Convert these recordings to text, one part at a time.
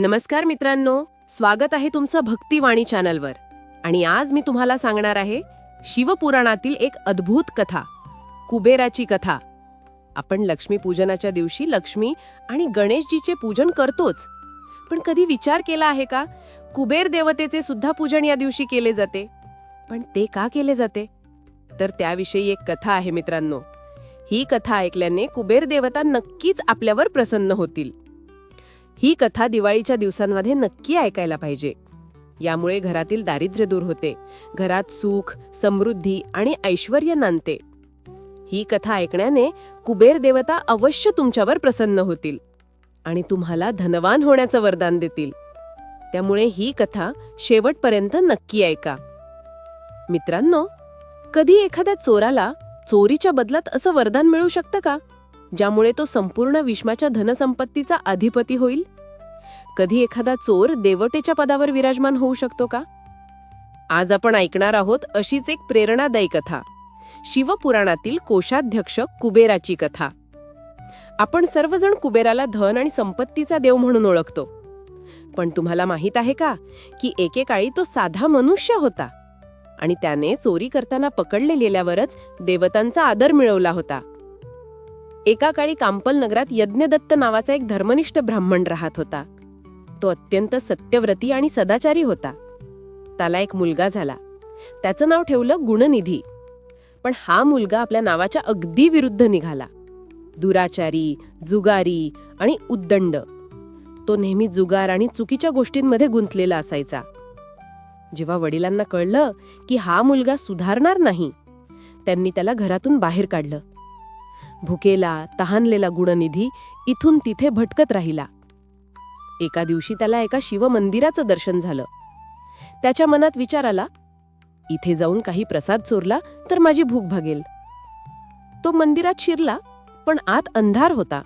नमस्कार मित्रांनो स्वागत आहे तुमचं भक्तिवाणी चॅनलवर. आणि आज मी तुम्हाला सांगणार आहे शिवपुराणातील एक अद्भुत कथा कुबेराची कथा. आपण लक्ष्मीपूजनाच्या दिवशी लक्ष्मी आणि गणेशजीचे पूजन करतोच. पण कधी विचार केला आहे का? कुबेर देवतेचे सुद्धा पूजन या दिवशी केले जाते. पण ते का केले जाते? तर त्याविषयी एक कथा आहे मित्रांनो. ही कथा ऐकल्याने कुबेर देवता नक्कीच आपल्यावर प्रसन्न होतील. ही कथा दिवाळीच्या दिवसांमध्ये नक्की ऐकायला पाहिजे. यामुळे घरातील दारिद्र्य दूर होते. घरात सुख समृद्धी आणि ऐश्वर नांदते. ही कथा ऐकण्याने कुबेर देवता अवश्य तुमच्यावर प्रसन्न होतील आणि तुम्हाला धनवान होण्याचं वरदान देतील. त्यामुळे ही कथा शेवटपर्यंत नक्की ऐका. मित्रांनो कधी एखाद्या चोराला चोरीच्या बदलात असं वरदान मिळू शकतं का? ज्यामुळे तो संपूर्ण विश्वाच्या धनसंपत्तीचा अधिपती होईल? कधी एखादा चोर देवतेच्या पदावर विराजमान होऊ शकतो का? आज आपण ऐकणार आहोत अशीच एक प्रेरणादायी कथा. शिवपुराणातील कोषाध्यक्ष कुबेराची कथा. आपण सर्वजण कुबेराला धन आणि संपत्तीचा देव म्हणून ओळखतो. पण तुम्हाला माहीत आहे का की एकेकाळी तो साधा मनुष्य होता आणि त्याने चोरी करताना पकडले गेल्यावरच देवतांचा आदर मिळवला होता. एका काळी कांपल नगरात यज्ञदत्त नावाचा एक धर्मनिष्ठ ब्राह्मण राहत होता. तो अत्यंत सत्यव्रती आणि सदाचारी होता. त्याला एक मुलगा झाला. त्याचं नाव ठेवलं गुणनिधी. पण हा मुलगा आपल्या नावाच्या अगदी विरुद्ध निघाला. दुराचारी जुगारी आणि उद्दंड. तो नेहमी जुगार आणि चुकीच्या गोष्टींमध्ये गुंतलेला असायचा. जेव्हा वडिलांना कळलं की हा मुलगा सुधारणार नाही त्यांनी त्याला घरातून बाहेर काढलं. भुकेला तहानलेला गुणनिधी इथून तिथे भटकत राहिला. एका दिवशी त्याला एका शिवमंदिराचं दर्शन झालं. त्याच्या मनात विचार आला इथे जाऊन काही प्रसाद चोरला तर माझी भूक भागेल. तो मंदिरात शिरला पण आत अंधार होता.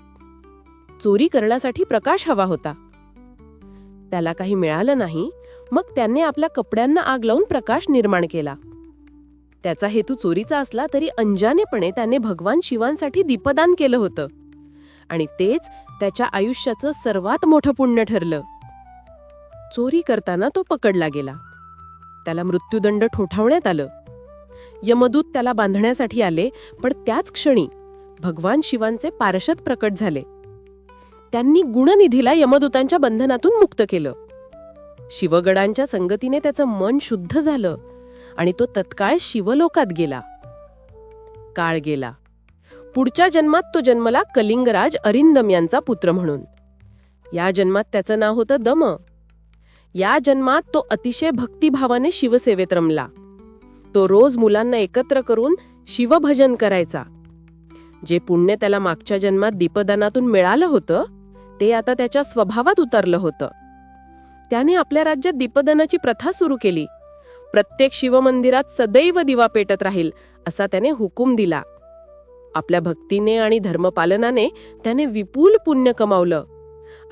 चोरी करण्यासाठी प्रकाश हवा होता. त्याला काही मिळालं नाही मग त्याने आपल्या कपड्यांना आग लावून प्रकाश निर्माण केला. त्याचा हेतू चोरीचा असला तरी अंजानेपणे त्याने भगवान शिवांसाठी दीपदान केलं होतं. आणि तेच त्याच्या आयुष्याचं सर्वात मोठं पुण्य ठरलं. चोरी करताना तो पकडला गेला. त्याला मृत्यूदंड ठोठावण्यात आलं. यमदूत त्याला बांधण्यासाठी आले पण त्याच क्षणी भगवान शिवांचे पार्षद प्रकट झाले. त्यांनी गुणनिधीला यमदूतांच्या बंधनातून मुक्त केलं. शिवगडांच्या संगतीने त्याचं मन शुद्ध झालं आणि तो तत्काळ शिवलोकात गेला. काळ गेला. पुढच्या जन्मात तो जन्मला कलिंगराज अरिंदम यांचा पुत्र म्हणून. या जन्मात त्याचं नाव होतं दम. या जन्मात तो अतिशय भक्तिभावाने शिवसेवेत रमला. तो रोज मुलांना एकत्र करून शिवभजन करायचा. जे पुण्य त्याला मागच्या जन्मात दीपदानातून मिळालं होतं ते आता त्याच्या स्वभावात उतरलं होतं. त्याने आपल्या राज्यात दीपदानाची प्रथा सुरू केली. प्रत्येक शिवमंदिरात सदैव दिवा पेटत राहील असा त्याने हुकूम दिला. आपल्या भक्तीने आणि धर्मपालनाने त्याने विपुल पुण्य कमावलं.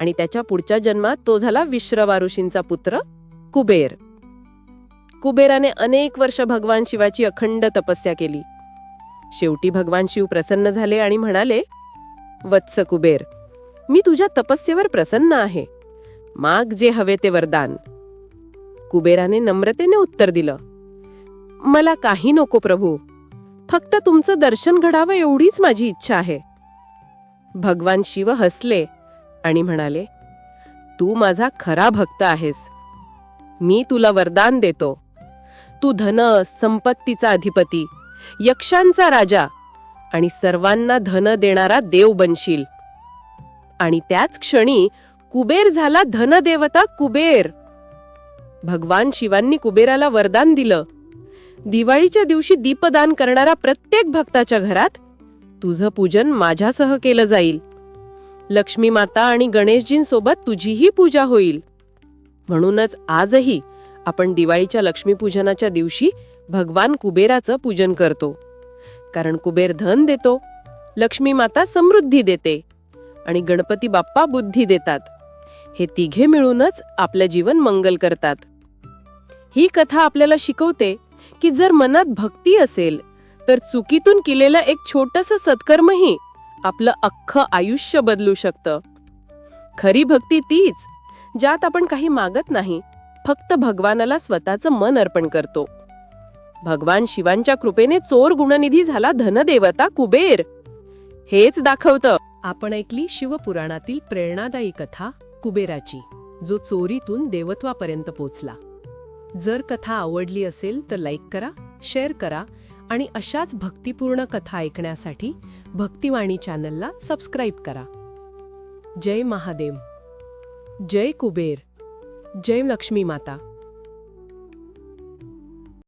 आणि त्याच्या पुढच्या जन्मात तो झाला विश्रवा ऋषींचा पुत्र कुबेर. कुबेराने अनेक वर्ष भगवान शिवाची अखंड तपस्या केली. शेवटी भगवान शिव प्रसन्न झाले आणि म्हणाले वत्स कुबेर मी तुझ्या तपस्येवर प्रसन्न आहे. माग जे हवे ते वरदान कुबेराने नम्रतेने उत्तर दिलं मला काही नको प्रभू फक्त तुमचं दर्शन घडावं एवढीच माझी इच्छा आहे. भगवान शिव हसले आणि म्हणाले तू माझा खरा भक्त आहेस. मी तुला वरदान देतो. तू धन संपत्तीचा अधिपती यक्षांचा राजा आणि सर्वांना धन देणारा देव बनशील. आणि त्याच क्षणी कुबेर झाला धनदेवता कुबेर. भगवान शिवांनी कुबेराला वरदान दिलं. दिवाळीच्या दिवशी दीपदान करणारा प्रत्येक भक्ताच्या घरात तुझं पूजन माझ्यासह केलं जाईल. लक्ष्मी माता आणि गणेशजींसोबत तुझीही पूजा होईल. म्हणूनच आजही आपण दिवाळीच्या लक्ष्मीपूजनाच्या दिवशी भगवान कुबेराचं पूजन करतो. कारण कुबेर धन देतो लक्ष्मी माता समृद्धी देते आणि गणपती बाप्पा बुद्धी देतात. हे तिघे मिळूनच आपलं जीवन मंगल करतात. ही कथा आपल्याला शिकवते की जर मनात भक्ती असेल तर चुकीतून केलेलं एक छोटस सत्कर्मही आपलं अख्खं आयुष्य बदलू शकतं. खरी भक्ती तीच ज्यात आपण काही मागत नाही फक्त भगवानाला स्वतःचं मन अर्पण करतो. भगवान शिवांच्या कृपेने चोर गुणनिधी झाला धनदेवता कुबेर. हेच दाखवतं. आपण ऐकली शिवपुराणातील प्रेरणादायी कथा कुबेराची जो चोरीतून देवत्वापर्यंत पोचला. जर कथा आवडली असेल तर लाईक करा शेअर करा आणि अशाच भक्तिपूर्ण कथा ऐकण्यासाठी भक्तिवाणी चॅनलला सबस्क्राईब करा. जय महादेव. जय कुबेर. जय लक्ष्मी माता.